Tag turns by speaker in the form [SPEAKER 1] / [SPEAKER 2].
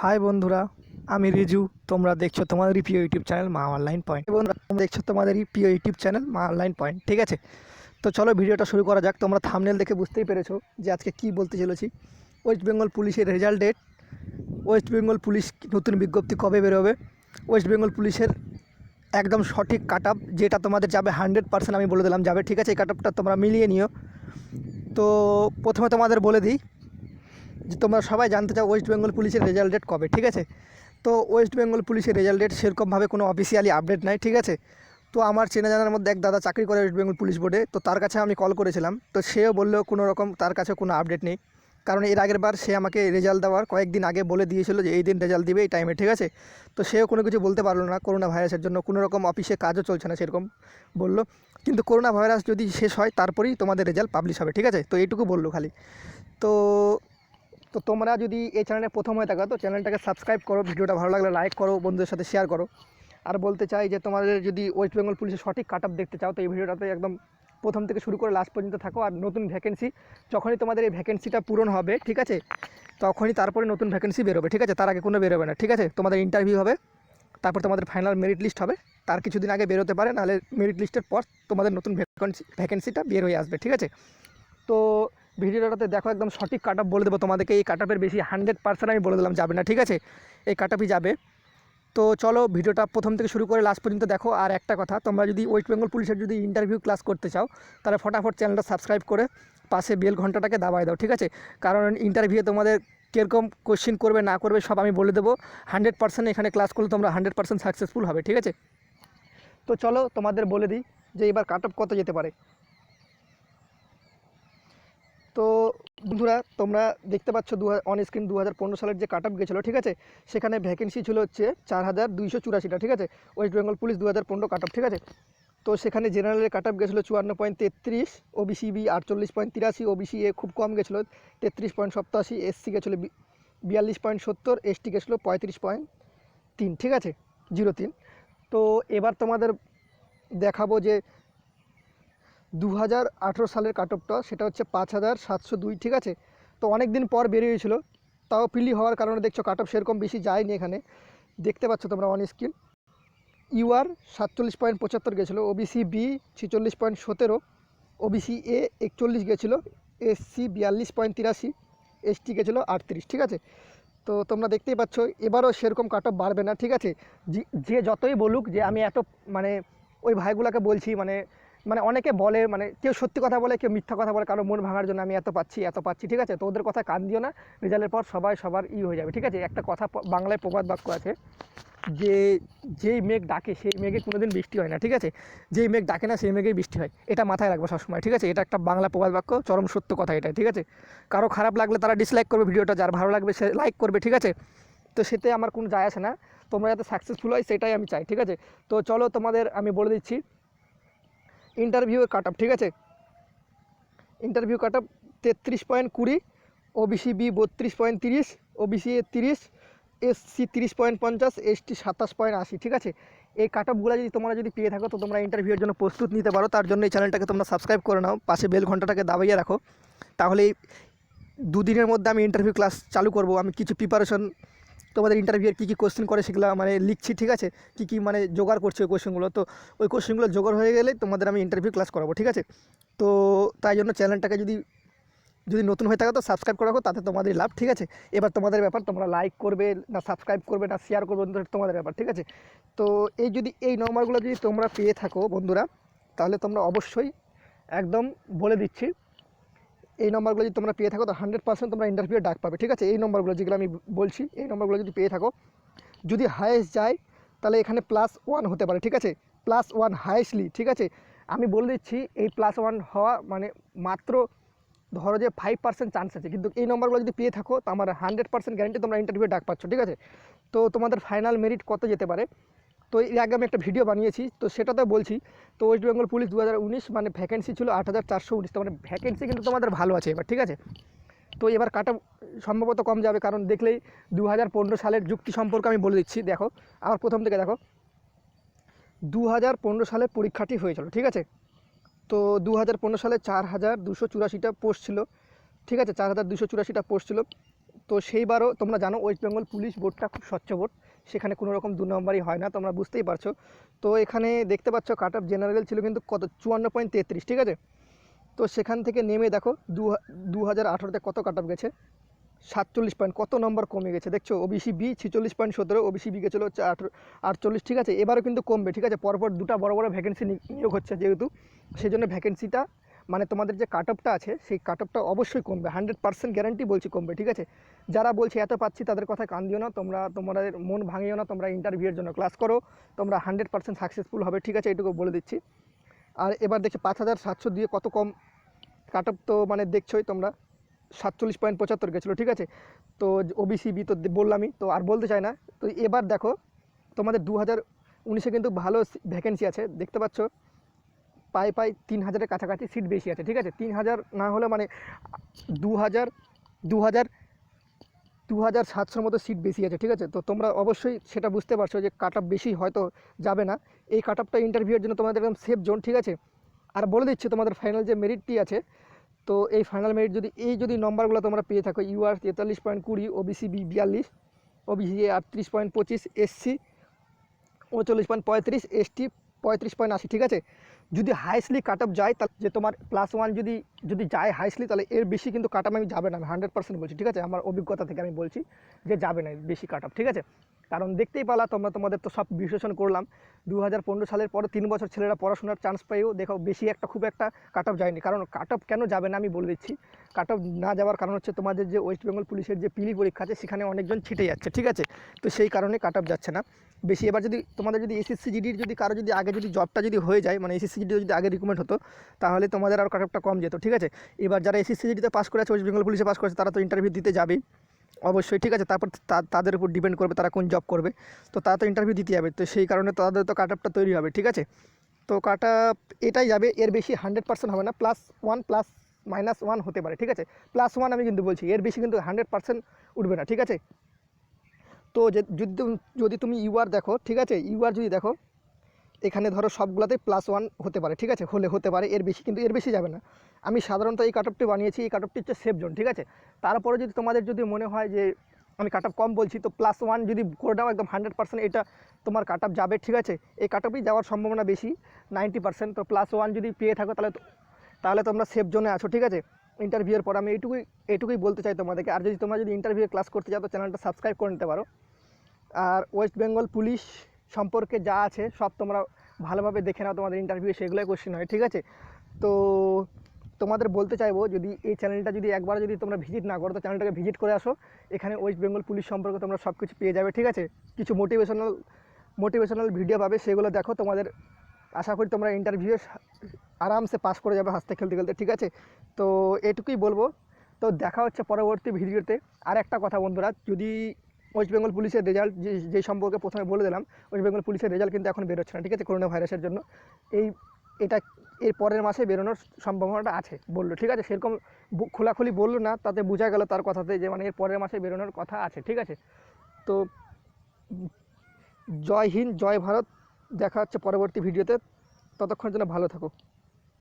[SPEAKER 1] High বন্ধুরা, আমি রিজু, তোমরা দেখছ তোমাদেরই প্রিয় YouTube channel Maa online point. বন্ধুরা, তোমরা দেখছ তোমাদেরই প্রিয় YouTube channel Maa online point, ঠিক আছে? তো চলো ভিডিওটা শুরু করা যাক, তোমরা থামনেল দেখে বুঝতেই পেরেছ যে আজকে কি বলতে চলেছি। ওয়েস্ট বেঙ্গল পুলিশের result date West Bengal police নতুন বিজ্ঞপ্তি কবে বেরোবে? ওয়েস্ট বেঙ্গল পুলিশের একদম সঠিক কাট যেটা তোমাদের যাবে হান্ড্রেড পার্সেন্ট আমি বলে দিলাম, যাবে, ঠিক আছে? এই কাট তোমরা মিলিয়ে নিও। তো প্রথমে তোমাদের বলে দিই যে তোমরা সবাই জানতে চাও ওয়েস্ট বেঙ্গল পুলিশের রেজাল্ট ডেট কবে, ঠিক আছে? তো ওয়েস্ট বেঙ্গল পুলিশের রেজাল্ট ডেট সেরকমভাবে কোনো অফিসিয়ালি আপডেট নাই, ঠিক আছে? তো আমার চেনা জানার মধ্যে এক দাদা চাকরি করে ওয়েস্ট বেঙ্গল পুলিশ বোর্ডে তো তার কাছে আমি কল করেছিলাম। তো সেও বলল কোনো রকম তার কাছে কোনো আপডেট নেই। কারণ এর আগের বার সে আমাকে রেজাল্ট দেওয়ার কয়েকদিন আগে বলে দিয়েছিল যে এই দিন রেজাল্ট দিবে এই টাইমে ঠিক আছে? তো সেও কোনো কিছু বলতে পারল না করোনা ভাইরাসের জন্য। কোনো রকম অফিসে কাজও চলছে না সেরকম, বলল। কিন্তু করোনা ভাইরাস যদি শেষ হয়, তারপরেই তোমাদের রেজাল্ট পাবলিশ হবে, ঠিক আছে? তো এইটুকু বলল খালি। তো তো তোমরা যদি এই চ্যানেলে প্রথম হয়ে থাকো, তো চ্যানেলটাকে সাবস্ক্রাইব করো, ভিডিওটা ভালো লাগলে লাইক করো, বন্ধুদের সাথে শেয়ার করো। আর বলতে চাই যে, তোমাদের যদি ওয়েস্ট বেঙ্গল পুলিশের সঠিক কাট দেখতে চাও, তো এই ভিডিওটাতে একদম প্রথম থেকে শুরু করে লাস্ট পর্যন্ত থাকো। আর নতুন ভ্যাকেন্সি যখনই তোমাদের এই ভ্যাকেন্সিটা পূরণ হবে, ঠিক আছে? তখনই তারপরে নতুন ভ্যাকেন্সি বেরোবে, ঠিক আছে? তার আগে কোনো বেরোবে না, ঠিক আছে? তোমাদের ইন্টারভিউ হবে, তারপর তোমাদের ফাইনাল মেরিট লিস্ট হবে। তার কিছুদিন আগে বেরোতে পারে, নাহলে মেরিট লিস্টের পর তোমাদের নতুন ভ্যাকেন্সি ভ্যাকেন্সিটা বের হয়ে আসবে, ঠিক আছে? তো ভিডিওটাতে দেখো একদম সঠিক কাট বলে দেবো। তোমাদেরকে এই কাট বেশি হান্ড্রেড পার্সেন্ট আমি বলে দিলাম, যাবে না, ঠিক আছে? এই কাট যাবে। তো চলো ভিডিওটা প্রথম থেকে শুরু করে লাস্ট পর্যন্ত দেখো। আর একটা কথা, তোমরা যদি ওয়েস্ট বেঙ্গল পুলিশের যদি ইন্টারভিউ ক্লাস করতে চাও, তাহলে ফটাফট চ্যানেলটা সাবস্ক্রাইব করে পাশে বেল ঘন্টাটাকে দাবায় দাও, ঠিক আছে? কারণ ইন্টারভিউয়ে তোমাদের কীরকম কোশ্চেন করবে, না করবে, সব আমি বলে দেবো। হান্ড্রেড পার্সেন্ট এখানে ক্লাস করলে তোমরা হান্ড্রেড পার্সেন্ট সাকসেসফুল হবে, ঠিক আছে? তো চলো তোমাদের বলে দিই যে এবার কাট কত যেতে পারে। তো বন্ধুরা, তোমরা দেখতে পাচ্ছ দু অন স্ক্রিন দু হাজার পনেরো সালের যে কাট আপ গেছিল, ঠিক আছে? সেখানে ভ্যাকেন্সি ছিল হচ্ছে চার হাজার দুইশো চুরাশিটা, ঠিক আছে? ওয়েস্ট বেঙ্গল পুলিশ দু হাজার পনেরো কাট ঠিক আছে? তো সেখানে জেনারেলের কাট আপ গেছিল চুয়ান্ন পয়েন্ট তেত্রিশ ওবিসি বি আটচল্লিশ পয়েন্ট তিরাশি ওবিসি এ খুব কম গেছিল, তেত্রিশ পয়েন্ট সপ্তাশি এসসি গেছিল বিয়াল্লিশ পয়েন্ট সত্তর এসটি গেছিল পঁয়ত্রিশ পয়েন্ট তিন, ঠিক আছে? জিরো তিন। তো এবার তোমাদের দেখাবো যে দু হাজার আঠেরো সালের কাট অফটা সেটা হচ্ছে পাঁচ হাজার সাতশো দুই, ঠিক আছে? তো অনেক দিন পর বেরিয়েছিল, তাও পিলি হওয়ার কারণে দেখছ কাট অফ সেরকম বেশি যায়নি এখানে। দেখতে পাচ্ছ তোমরা অন স্ক্রিন ইউআর সাতচল্লিশ পয়েন্ট পঁচাত্তর গেছিল ওবিসি বি ছিচল্লিশ পয়েন্ট সতেরো ওবিসি এ একচল্লিশ গেছিল এসসি বিয়াল্লিশ পয়েন্ট তিরাশি এসটি গেছিল আটত্রিশ, ঠিক আছে? তো তোমরা দেখতেই পাচ্ছ, এবারও সেরকম কাট অফ বাড়বে না, ঠিক আছে? যে- যে যতই বলুক যে আমি এত মানে ওই ভাইগুলোকে বলছি মানে মানে অনেকে বলে মানে কেউ সত্যি কথা বলে, কেউ মিথ্যা কথা বলে, কারও মন ভাঙার জন্য আমি এত পাচ্ছি এত পাচ্ছি, ঠিক আছে? তো ওদের কথা কান দিও না। রেজাল্টের পর সবাই সবার ই হয়ে যাবে, ঠিক আছে? একটা কথা বাংলায় প্রবাদ বাক্য আছে যে, যেই মেঘ ডাকে সেই মেঘে কোনোদিন বৃষ্টি হয় না, ঠিক আছে? যেই মেঘ ডাকে না সেই মেঘেই বৃষ্টি হয়। এটা মাথায় রাখব সবসময়, ঠিক আছে? এটা একটা বাংলা প্রবাদ বাক্য, চরম সত্য কথা এটা, ঠিক আছে? কারও খারাপ লাগলে তারা ডিসলাইক করবে ভিডিওটা, যার ভালো লাগবে সে লাইক করবে, ঠিক আছে? তো সেতে আমার কোনো যায় আসে না। তোমরা যাতে সাকসেসফুল হয়, সেটাই আমি চাই, ঠিক আছে? তো চলো তোমাদের আমি বলে দিচ্ছি। ইন্টারভিউয়ের কাট ঠিক আছে? ইন্টারভিউ কাট আপ তেত্রিশ পয়েন্ট কুড়ি ওবিসি বি বত্রিশ পয়েন্ট তিরিশ ওবিসি এ তিরিশ এসসি তিরিশ পয়েন্ট পঞ্চাশ এসটি সাতাশ পয়েন্ট আশি, ঠিক আছে? এই কাট আপগুলো যদি তোমরা যদি পেয়ে থাকো, তো তোমরা ইন্টারভিউয়ের জন্য প্রস্তুত নিতে পারো। তার জন্য এই চ্যানেলটাকে তোমরা সাবস্ক্রাইব করে নাও, পাশে বেল ঘন্টাটাকে দাবাইয়ে রাখো। তাহলে দুদিনের মধ্যে আমি ইন্টারভিউ ক্লাস চালু করব, আমি কিছু প্রিপারেশন তোমাদের ইন্টারভিউয়ের কী কী কোশ্চেন করে সেগুলো মানে লিখছি, ঠিক আছে? কী কী মানে জোগাড় করছে ওই কোশ্চেনগুলো তো ওই কোশ্চেনগুলো জোগাড় হয়ে গেলে তোমাদের আমি ইন্টারভিউ ক্লাস করাবো, ঠিক আছে? তো তাই জন্য চ্যানেলটাকে যদি যদি নতুন হয়ে থাকে তো সাবস্ক্রাইব করে তাতে তোমাদের লাভ, ঠিক আছে? এবার তোমাদের ব্যাপার, তোমরা লাইক করবে না সাবস্ক্রাইব করবে না শেয়ার করবে তোমাদের ব্যাপার, ঠিক আছে? তো এই যদি এই নম্বরগুলো যদি তোমরা পেয়ে থাকো বন্ধুরা, তাহলে তোমরা অবশ্যই একদম বলে দিচ্ছি এই নম্বরগুলো যদি তোমরা পেয়ে থাকো, তো হান্ড্রেড পার্সেন্ট তোমরা ইন্টারভিউ ডাক পাবে, ঠিক আছে? এই নম্বরগুলো যেগুলো আমি বলছি, এই নম্বরগুলো যদি পেয়ে থাকো, যদি হায়েস্ট যায়, তাহলে এখানে প্লাস ওয়ান হতে পারে, ঠিক আছে? প্লাস ওয়ান হায়েস্টলি ঠিক আছে? আমি বলে দিচ্ছি, এই প্লাস ওয়ান হওয়া মানে মাত্র ধরো যে ফাইভ পার্সেন্ট চান্স আছে, কিন্তু এই নম্বরগুলো যদি পেয়ে থাকো, তো আমার হান্ড্রেড পার্সেন্ট গ্যারেন্টি তোমরা ইন্টারভিউ ডাক পাচ্ছ, ঠিক আছে? তো তোমাদের ফাইনাল মেরিট কত যেতে পারে? তো এর আগে আমি একটা ভিডিও বানিয়েছি, তো সেটাতে বলছি, তো ওয়েস্ট বেঙ্গল পুলিশ দু হাজার উনিশ মানে ভ্যাকেন্সি ছিল আট হাজার চারশো উনিশ মানে ভ্যাকেন্সি কিন্তু তোমাদের ভালো আছে এবার, ঠিক আছে? তো এবার কাটা সম্ভবত কম যাবে, কারণ দেখলেই দু হাজার পনেরো সালের যুক্তি সম্পর্কে আমি বলে দিচ্ছি, দেখো আমার প্রথম থেকে দেখো। দু হাজার পনেরো সালে পরীক্ষাটি হয়েছিল, ঠিক আছে? তো দু হাজার পনেরো সালে চার হাজার দুশো চুরাশিটা পোস্ট ছিল, ঠিক আছে? চার হাজার দুশো চুরাশিটা পোস্ট ছিল, তো সেইবারও তোমরা জানো ওয়েস্ট বেঙ্গল পুলিশ বোর্ডটা খুব স্বচ্ছ বোর্ড সেখানে কোনো রকম দু নম্বরই হয় না, তোমরা বুঝতেই পারছ। তো এখানে দেখতে পাচ্ছ কাট অফ জেনারেল ছিল কিন্তু কত, চুয়ান্ন পয়েন্ট তেত্রিশ, ঠিক আছে? তো সেখান থেকে নেমে দেখো, দু দু হাজার আঠেরোতে কত কাট অফ গেছে? সাতচল্লিশ পয়েন্ট, কত নম্বর কমে গেছে, দেখছ? ওবিসি বি ছিচল্লিশ পয়েন্ট সতেরো ওবিসি বি গেছিল হচ্ছে আটচল্লিশ, ঠিক আছে? এবারও কিন্তু কমবে, ঠিক আছে? পরপর দুটো বড় বড় ভ্যাকেন্সি নিয়োগ হচ্ছে যেহেতু সেই জন্য ভ্যাকেন্সিটা মানে তোমাদের যে কাট অফটা আছে, সেই কাট অফটা অবশ্যই কমবে। হান্ড্রেড পার্সেন্ট গ্যারান্টি বলছি কমবে, ঠিক আছে? যারা বলছে, এত পাচ্ছি, তাদের কথা কান দিও না, তোমরা, তোমাদের মন ভাঙিও না, তোমরা ইন্টারভিউয়ের জন্য ক্লাস করো, তোমরা হান্ড্রেড পার্সেন্ট সাকসেসফুল হবে। ঠিক আছে এটুকু বলে দিচ্ছি। আর এবার দেখছি পাঁচ হাজার সাতশো দিয়ে কত কম কাট অফ তো মানে দেখছোই তোমরা। সাতচল্লিশ পয়েন্ট পঁচাত্তর গেছিল, ঠিক আছে? তো ওবিসি বি তো বললামই, তো আর বলতে চাই না। তো এবার দেখো, তোমাদের দু হাজার উনিশে কিন্তু ভালো ভ্যাকেন্সি আছে, দেখতে পাচ্ছ? পাই পাই তিন হাজারের কাছাকাছি সিট বেশি আছে, ঠিক আছে? তিন হাজার না হলে মানে দু হাজার দু হাজার দু হাজার সাতশোর মতো সিট বেশি আছে, ঠিক আছে? তো তোমরা অবশ্যই সেটা বুঝতে পারছ যে কাট অফ বেশি হয়তো যাবে না। এই কাট অফটা ইন্টারভিউয়ের জন্য তোমাদের একদম সেফ জোন ঠিক আছে? আর বলে দিচ্ছি তোমাদের ফাইনাল যে মেরিটটি আছে, তো এই ফাইনাল মেরিট যদি, এই যদি নম্বরগুলো তোমরা পেয়ে থাকো ইউআর তেতাল্লিশ পয়েন্ট কুড়ি ওবিসি বি বিয়াল্লিশ ওবিসি আটত্রিশ পয়েন্ট পঁচিশ এসসি উনচল্লিশ পয়েন্ট পঁয়ত্রিশ এসটি পঁয়ত্রিশ পয়েন্ট আশি, ঠিক আছে? যদি হাইস্টলি কাট অফ যায়, তাহলে যে তোমার প্লাস ওয়ান যদি যদি যায় হাইস্টলি তাহলে এর বেশি কিন্তু কাট অফ আমি যাবে না, আমি হান্ড্রেড পার্সেন্ট বলছি, ঠিক আছে? আমার অভিজ্ঞতা থেকে আমি বলছি যে যাবে না বেশি কাট অফ ঠিক আছে? কারণ দেখতেই পালা, তোমরা তোমাদের তো সব বিশ্লেষণ করলাম। দু হাজার পনেরো সালের পরে তিন বছর ছেলেরা পড়াশোনার চান্স পেয়েও, দেখো, বেশি একটা খুব একটা কাট অফ যায়নি। কারণ কাট অফ কেন যাবে না আমি বলে দিচ্ছি। কাট অফ না যাওয়ার কারণ হচ্ছে তোমাদের যে ওয়েস্ট বেঙ্গল পুলিশের যে পিলি পরীক্ষা আছে, সেখানে অনেকজন ছিটে যাচ্ছে, ঠিক আছে? তো সেই কারণে কাট অফ যাচ্ছে না। বেশি এবার যদি তোমাদের যদি এসএসসি জিডির যদি কারও যদি আগে যদি জবটা যদি হয়ে যায় মানে এসএসসি জিডি যদি আগে রিকমেন্ড হতো, তাহলে তোমাদের আর কাট অফটা কম যেত, ঠিক আছে? এবার যারা এসএসসি জিডিতে পাস করে আছে ওয়েস্ট বেঙ্গল পুলিশে পাস করেছে, তারা তো ইন্টারভিউ দিতে যাবেই। অবশ্যই ঠিক আছে, তারপর তাদের উপর ডিপেন্ড করবে তারা কোন জব করবে। তো তারা তো ইন্টারভিউ দিতে যাবে, তো সেই কারণে তাদের তো কাট অফটা তৈরি হবে, ঠিক আছে? তো কাট এটাই যাবে, এর বেশি হান্ড্রেড পার্সেন্ট হবে না plus one plus minus one হতে পারে, ঠিক আছে? প্লাস ওয়ান আমি কিন্তু বলছি, এর বেশি কিন্তু হান্ড্রেড পার্সেন্ট উঠবে না, ঠিক আছে? তো যদি যদি তুমি ইউআর দেখো, ঠিক আছে? ইউআর যদি দেখো এখানে ধরো সবগুলোতেই প্লাস ওয়ান হতে পারে, ঠিক আছে? হলে হতে পারে, এর বেশি কিন্তু এর বেশি যাবে না। আমি সাধারণত এই কাটঅফটি বানিয়েছি, এই কাটঅফটি হচ্ছে সেফ জোন ঠিক আছে? তারপরে যদি তোমাদের যদি মনে হয় যে আমি কাট কম বলছি, তো প্লাস ওয়ান যদি করে দাও একদম হান্ড্রেড পার্সেন্ট এটা তোমার কাট যাবে, ঠিক আছে? এই কাট যাওয়ার সম্ভাবনা বেশি নাইনটি পার্সেন্ট তো প্লাস ওয়ান যদি পেয়ে থাকো তাহলে তাহলে তোমরা সেফ জোনে আছো, ঠিক আছে? ইন্টারভিউয়ের পর আমি এইটুকুই এইটুকুই বলতে চাই তোমাদেরকে। আর যদি তোমরা যদি ইন্টারভিউ ক্লাস করতে চাও, তো চ্যানেলটা সাবস্ক্রাইব করে নিতে পারো। আর ওয়েস্ট বেঙ্গল পুলিশ সম্পর্কে যা আছে সব তোমরা ভালোভাবে দেখে নাও তোমাদের ইন্টারভিউ সেগুলোই কোশ্চেন হয়, ঠিক আছে? তো তোমাদের বলতে চাইব, যদি এই চ্যানেলটা যদি একবার যদি তোমরা ভিজিট না করো, তো চ্যানেলটাকে ভিজিট করে আসো। এখানে ওয়েস্ট বেঙ্গল পুলিশ সম্পর্কে তোমরা সব কিছু পেয়ে যাবে, ঠিক আছে? কিছু মোটিভেশনাল মোটিভেশনাল ভিডিও পাবে, সেগুলো দেখো, তোমাদের আশা করি তোমরা ইন্টারভিউ আরামসে পাস করে যাবে হাসতে খেলতে খেলতে, ঠিক আছে? তো এটুকুই বলব। তো দেখা হচ্ছে পরবর্তী ভিডিওতে আর একটা কথা বন্ধুরা, যদি ওয়েস্ট বেঙ্গল পুলিশের রেজাল্ট যে সম্পর্কে প্রথমে বলে দিলাম ওয়েস্ট বেঙ্গল পুলিশের রেজাল্ট কিন্তু এখন বেরোচ্ছে না, ঠিক আছে? করোনা ভাইরাসের জন্য। এই, এটা এর পরের মাসে বেরোনোর সম্ভাবনাটা আছে, বলল, ঠিক আছে? সেরকম খোলাখুলি বলল না, তাতে বোঝা গেল তার কথাতে যে মানে এর পরের মাসে বেরোনোর কথা আছে, ঠিক আছে? তো জয় হিন্দ, জয় ভারত, দেখা হচ্ছে পরবর্তী ভিডিওতে। ততক্ষণের জন্য ভালো থাকো